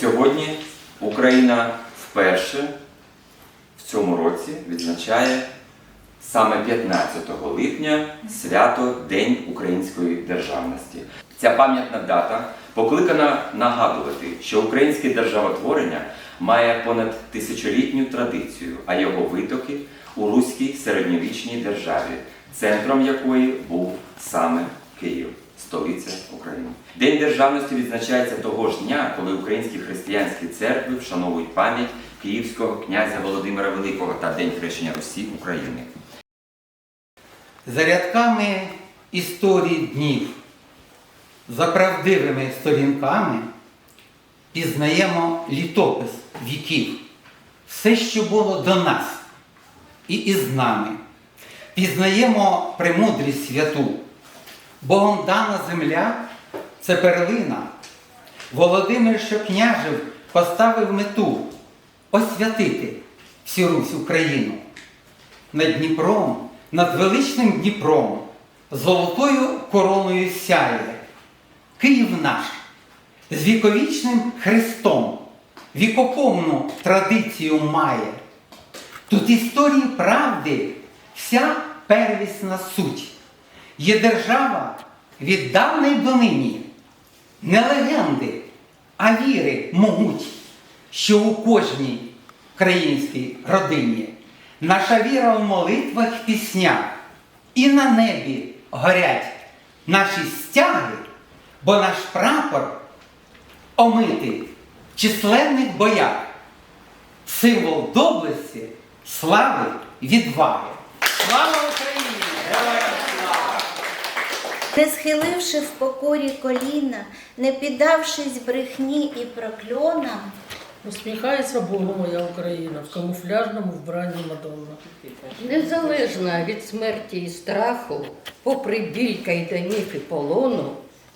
Сьогодні Україна вперше в цьому році відзначає саме 15 липня свято День Української державності. Ця пам'ятна дата покликана нагадувати, що українське державотворення має понад тисячолітню традицію, а його витоки у руській середньовічній державі, центром якої був саме Київ, столиця України. День державності відзначається того ж дня, коли українські християнські церкви вшановують пам'ять київського князя Володимира Великого та День хрещення Русі України. За рядками історії днів, за правдивими сторінками пізнаємо літопис віків, все, що було до нас і із нами. Пізнаємо премудрість святу. Богом дана земля це перлина. Володимир, що княжив, поставив мету освятити всю Русь Україну над Дніпром, над величним Дніпром, золотою короною сяє. Київ наш з віковічним Христом, вікопомну традицію має. Тут історії правди вся первісна суть. Є держава від давна й донині, не легенди, а віри могуть, що у кожній українській родині наша віра в молитвах і піснях, і на небі горять наші стяги, бо наш прапор омитий в численних боях, символ доблесті, слави, відваги. Слава Не схиливши в покорі коліна, не піддавшись брехні і прокльонам, Усміхається Богу моя Україна в камуфляжному вбранні Мадонна. Незалежна від смерті і страху, попри біль кайданів і полону,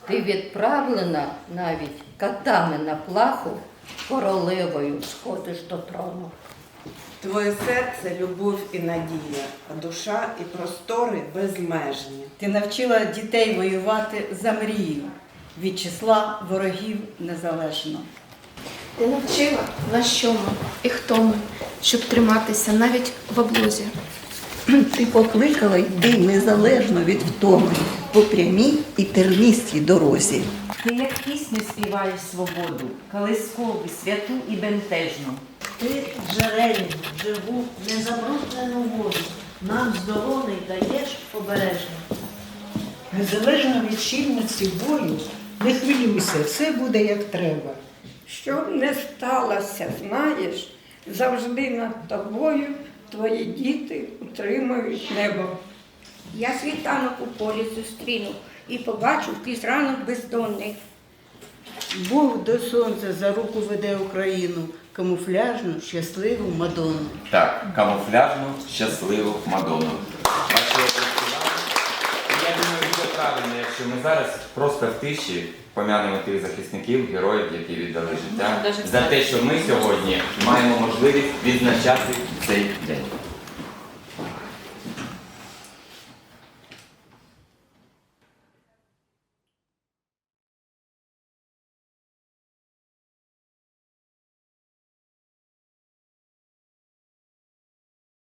ти відправлена навіть катами на плаху, королевою сходиш до трону. Твоє серце любов і надія, а душа і простори безмежні. Ти навчила дітей воювати за мрію від числа ворогів незалежно. Ти навчила, на що ми і хто ми, щоб триматися навіть в облозі. Ти покликала йди незалежно від втоми по прямій і тернистій дорозі. Ти як пісню співаєш свободу, колискову, святу і бентежну. Ти джерельну, живу, незабруднену воду, нам з долони даєш обережно. Незалежно від щільності бою, не хвилюйся, все буде як треба. Що б не сталося, знаєш, завжди над тобою твої діти утримують небо. я світанок у полі зустріну і побачу крізь ранок бездонний. Бог до сонця за руку веде Україну, камуфляжну, щасливу Мадонну. Так, камуфляжну, щасливу Мадонну. Я думаю, буде правильно, якщо ми зараз просто в тиші помянемо тих захисників, героїв, які віддали життя, за те, що ми сьогодні маємо можливість відзначати цей день.